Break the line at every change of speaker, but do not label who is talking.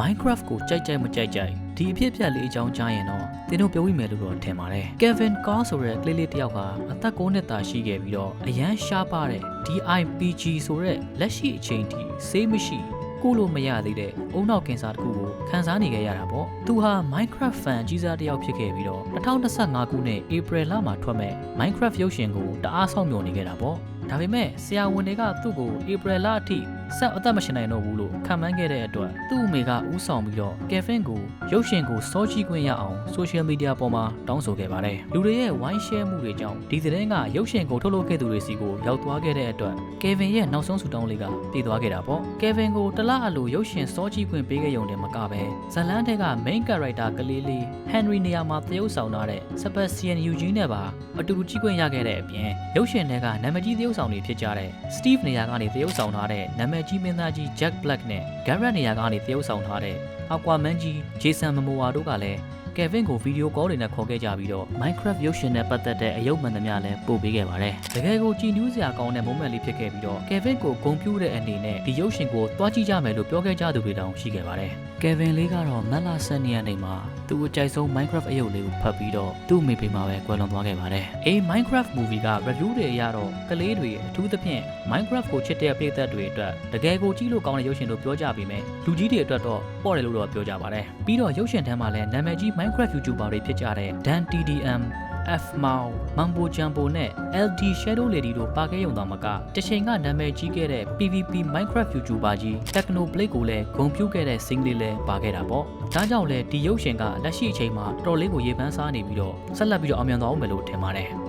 Minecraft ကိုကြိုက်ကြိုက်မကြိုက်ကြိုက်ဒီအဖြစ်အပျက်လေးအကြောင်းကြားရင်တော့သင်တို့ပြောပြီးမယ်လို့တော့ထင်ပါတယ် Kevin Carr ဆိုတဲ့ကလေးလေးတစ်ယောက်ဟာအသက်9နှစ်သာရှိခဲ့ပြီးတော့အရန်ရှားပါတဲ့ DIPG ဆိုတဲ့လက်ရှိအချိန်ထိဆေးမရှိကိုလို့မရသေးတဲ့အုံနောက်ကင်ဆာတစ်ခုကိုခန်းစားနေခဲ့ရတာပေါ့သူဟာ Minecraft fan ကြီးစားတစ်ယောက်ဖြစ်ခဲ့ပြီးတော့2025ခုနှစ် April လမှာထွက်မဲ့ Minecraft ရုပ်ရှင်ကိုတအားဆောင်မျှော်နေခဲ့တာပေါ့ ဒါပေမဲ့ဆရာဝန်တွေကသူ့ကို April လအထိဆက်အသက်မရှင်နိုင်တော့ဘူးလို့ခံမှန်းခဲ့တဲ့အတွက်သူ့အမေကဥဆောင်ပြီးတော့ Kevin ကိုရုပ်ရှင်ကိုစောကြည့်ခွင့်ရအောင် social media ပေါ်မှာတောင်းဆိုခဲ့ပါတယ်လူတွေရဲ့ဝိုင်း share မှုတွေကြောင့်ဒီသတင်းကရုပ်ရှင်ကိုထုတ်လုပ်ခဲ့သူတွေစီကိုရောက်သွားခဲ့တဲ့အတွက် Kevin ရဲ့နောက်ဆုံးဆူတောင်းလေးကတည်သွားခဲ့တာပေါ့ Kevin ကိုတလားအလိုရုပ်ရှင်စောကြည့်ခွင့်ပေးခဲ့ရုံနဲ့မကပဲဇလန်းတဲ့က main character ကလေးလေး Henry နေရာမှာသရုပ်ဆောင်ထားတဲ့ Sebastian Eugene နဲ့ပါအတူတူကြည့်ခွင့်ရခဲ့တဲ့အပြင်ရုပ်ရှင်တွေကနာမည်ကြီးသရုပ်ဆောင်တွေဖြစ်ကြတဲ့ Steve နေရာကနေသရုပ်ဆောင်ထားတဲ့နာမည်ကြီးမင်းသားကြီး Jack Black နဲ့ Garrett နေရာကနေသရုပ်ဆောင်ထားတဲ့ Aquaman ကြီး Jason Momoa တို့ကလည်း Kevin ကိုဗီဒီယိုကောတွေနဲ့ခေါ်ခဲ့ကြပြီးတော့ Minecraft ရုပ်ရှင်နဲ့ပတ်သက်တဲ့အယုတ်မှန်သမျှလည်းပို့ပေးခဲ့ပါတယ်။တကယ်ကိုကြည်နူးစရာကောင်းတဲ့ moment လေးဖြစ်ခဲ့ပြီးတော့ Kevin ကိုဂုဏ်ပြုတဲ့အနေနဲ့ဒီရုပ်ရှင်ကိုတွားကြည့်ကြမယ်လို့ပြောခဲ့ကြသူတွေတောင်ရှိခဲ့ပါတယ်။ Kevin လေးကတော့မက်လာဆန်နီယနေမှာသူ့အကြိုက်ဆုံး Minecraft အယုတ်လေးကိုဖတ်ပြီးတော့သူ့မိဖေမှာပဲကွယ်လွန်သွားခဲ့ပါတယ်။အေး Minecraft movie က review တွေအရတော့ကလေးတွေအထူးသဖြင့် Minecraft ကိုချစ်တဲ့ပရိသတ်တွေအတွက်တကယ်ကိုကြည့်လို့ကောင်းတဲ့ရုပ်ရှင်လို့ပြောကြပေမဲ့လူကြီးတွေအတွက်တော့ပေါ့တယ်လို့တော့ပြောကြပါတယ်။ပြီးတော့ရုပ်ရှင်ထဲမှာလည်းနာမည်ကြီး Minecraft YouTuber တွေဖြစ်ကြတဲ့ Dan TDM F Mao, Mambo Jumbo နဲ့ LD Shadow Lady တို့ပါခဲ့ရုံသာမကတချိန်ကနာမည်ကြီးခဲ့တဲ့ PVP Minecraft YouTuber ကြီး Techno Blade ကိုလည်းဂုဏ်ပြုခဲ့တဲ့ sing လေးလည်းပါခဲ့တာပေါ့။ဒါကြောင့်လဲဒီရုပ်ရှင်ကလက်ရှိအချိန်မှာတော်တော်လေးကိုရေပန်းစားနေပြီးတော့ဆက်လက်ပြီးတော့အောင်မြင်သွားအောင်မယ်လို့ထင်ပါတယ်။